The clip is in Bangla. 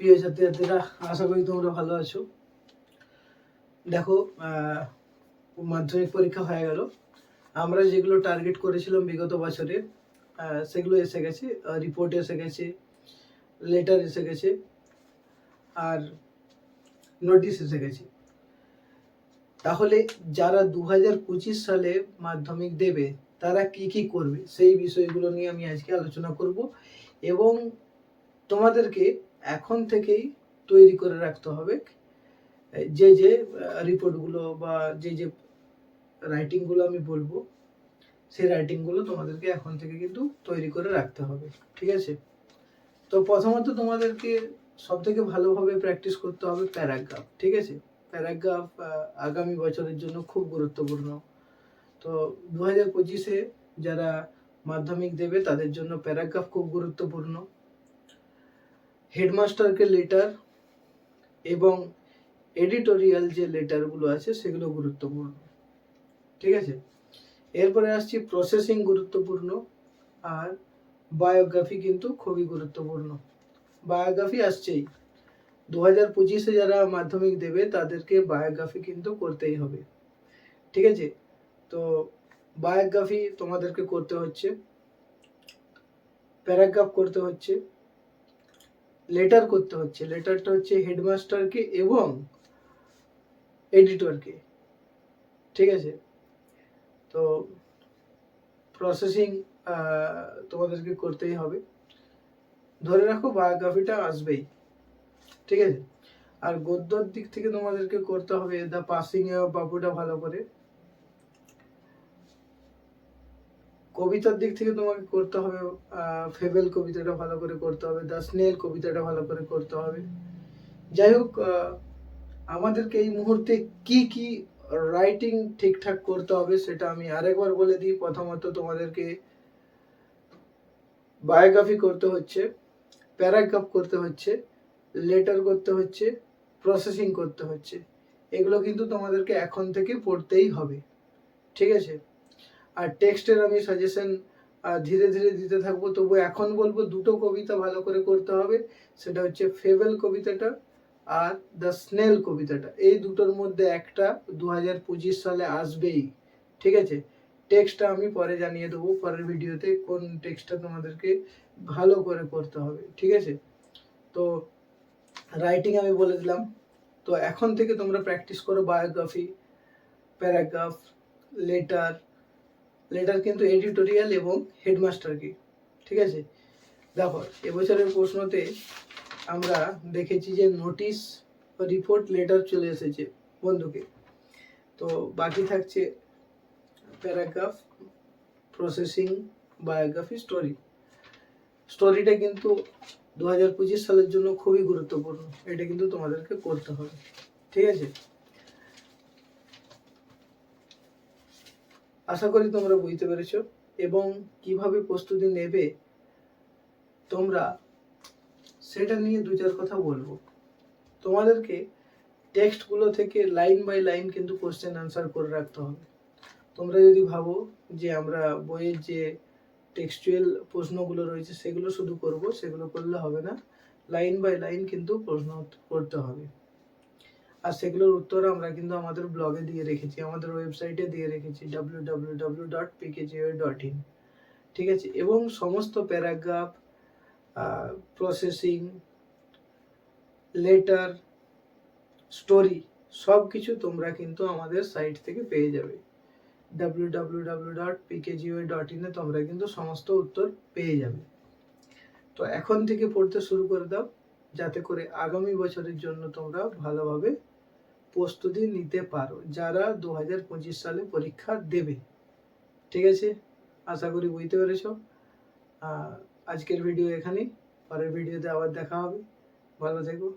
প্রিয় ছাত্রছাত্রীরা, আশা করি তোমরা ভালো আছো। দেখো মাধ্যমিক পরীক্ষা হয়ে গেল। আমরা যেগুলো টার্গেট করেছিলাম বিগত বছরে সেগুলো এসে গেছে। রিপোর্ট এসে গেছে লেটার এসে গেছে, আর নোটিশ এসে গেছে। তাহলে যারা দু হাজার পঁচিশ সালে মাধ্যমিক দেবে, তারা কি কি করবে? সেই বিষয়গুলো নিয়ে আমি আজকে আলোচনা করব এবং তোমাদেরকে এখন থেকেই তৈরি করে রাখতে হবে। যে যে রিপোর্টগুলো বা যে যে রাইটিংগুলো আমি বলব, সেই রাইটিংগুলো তোমাদেরকে এখন থেকে কিন্তু তৈরি করে রাখতে হবে। ঠিক আছে? তো প্রথমত তোমাদেরকে সব থেকে ভালোভাবে প্র্যাকটিস করতে হবে প্যারাগ্রাফ। ঠিক আছে? প্যারাগ্রাফ আগামী বছরের জন্য খুব গুরুত্বপূর্ণ। তো দু হাজার পঁচিশে যারা মাধ্যমিক দেবে, তাদের জন্য প্যারাগ্রাফ খুব গুরুত্বপূর্ণ। হেডমাস্টারকে লেটার এবং এডিটোরিয়াল যে লেটারগুলো আছে সেগুলো গুরুত্বপূর্ণ। ঠিক আছে? এরপরে আসছি প্রসেসিং গুরুত্বপূর্ণ আর বায়োগ্রাফি কিন্তু খুবই গুরুত্বপূর্ণ। বায়োগ্রাফি আসছেই। দু হাজার পঁচিশে যারা মাধ্যমিক দেবে তাদেরকে বায়োগ্রাফি কিন্তু করতেই হবে। ঠিক আছে? তো বায়োগ্রাফি তোমাদেরকে করতে হচ্ছে প্যারাগ্রাফ করতে হচ্ছে। লেটার করতে হচ্ছে। লেটারটা হচ্ছে হেডমাস্টারকে এবং এডিটরকে ঠিক আছে? তো প্রসেসিং তোমাদেরকে করতেই হবে। ধরে রাখো বায়োগ্রাফিটা আসবেই। ঠিক আছে? আর গদ্যর দিক থেকে তোমাদেরকে করতে হবে দ্য পাসিং বাবুটা ভালো করে। কবিতার দিক থেকে তোমাকে করতে হবে ফেবেল কবিতাটা ভালো করে করতে হবে দ্য স্নেল কবিতাটা ভালো করে করতে হবে। যাই হোক আমাদেরকে এই মুহূর্তে কি কি রাইটিং ঠিকঠাক করতে হবে সেটা আমি আরেকবার বলে দিই। প্রথমত তোমাদেরকে বায়োগ্রাফি করতে হচ্ছে প্যারাগ্রাফ করতে হচ্ছে লেটার করতে হচ্ছে প্রসেসিং করতে হচ্ছে। এগুলো কিন্তু তোমাদেরকে এখন থেকে পড়তেই হবে। ঠিক আছে? আর টেক্সটের আমি সাজেশন ধীরে ধীরে দিতে থাকব। তবু এখন বলব দুটো কবিতা ভালো করে করতে হবে। সেটা হচ্ছে ফেভেল কবিতাটা আর দ্য স্নেল কবিতাটা। এই দুটোর মধ্যে একটা দু হাজার পঁচিশ সালে আসবেই। ঠিক আছে? টেক্সটটা আমি পরে জানিয়ে দেবো, পরের ভিডিওতে কোন টেক্সটটা তোমাদেরকে ভালো করে করতে হবে। ঠিক আছে? তো রাইটিং আমি বলে দিলাম। তো এখন থেকে তোমরা প্র্যাকটিস করো বায়োগ্রাফি প্যারাগ্রাফ লেটার লেটার কিন্তু এডিটোরিয়াল এবং হেডমাস্টারকে ঠিক আছে? দেখো, এবছরের প্রশ্নতে আমরা দেখেছি যে নোটিশ রিপোর্ট লেটার চলে এসেছে বন্ধুকে। তো বাকি থাকছে প্যারাগ্রাফ প্রসেসিং বায়োগ্রাফি স্টোরি স্টোরিটা কিন্তু দু হাজার পঁচিশ সালের জন্য খুবই গুরুত্বপূর্ণ, এটা কিন্তু তোমাদেরকে করতে হবে, ঠিক আছে? আশা করি তোমরা বুঝতে পেরেছ এবং কীভাবে প্রস্তুতি নেবে তোমরা সেটা নিয়ে দু চার কথা বলব। তোমাদেরকে টেক্সটগুলো থেকে লাইন বাই লাইন কিন্তু কোশ্চেন আনসার করে রাখতে হবে। তোমরা যদি ভাবো যে আমরা বইয়ের যে টেক্সচুয়াল প্রশ্নগুলো রয়েছে সেগুলো শুধু করব, সেগুলো করলে হবে না। লাইন বাই লাইন কিন্তু প্রশ্ন করতে হবে। আর সেগুলোর উত্তর আমরা কিন্তু আমাদের ব্লগে দিয়ে রেখেছি, আমাদের ওয়েবসাইটে দিয়ে রেখেছি W W dot dot in ঠিক আছে? এবং সমস্ত প্যারাগ্রাফ প্রসেসিং লেটার স্টোরি সব কিছু তোমরা কিন্তু আমাদের সাইট থেকে পেয়ে যাবে। W W W dot dot ইনে তোমরা কিন্তু সমস্ত উত্তর পেয়ে যাবে। তো এখন থেকে পড়তে শুরু করে দাও, যাতে করে আগামী বছরের জন্য তোমরা ভালোভাবে প্রস্তুতি নিতে পারো, যারা দু হাজার পঁচিশ সালে পরীক্ষা দেবে। ঠিক আছে? আশা করি বুঝতে পেরেছ। আজকের ভিডিও এখানেই। পরের ভিডিওতে আবার দেখা হবে। ভালো থেকো।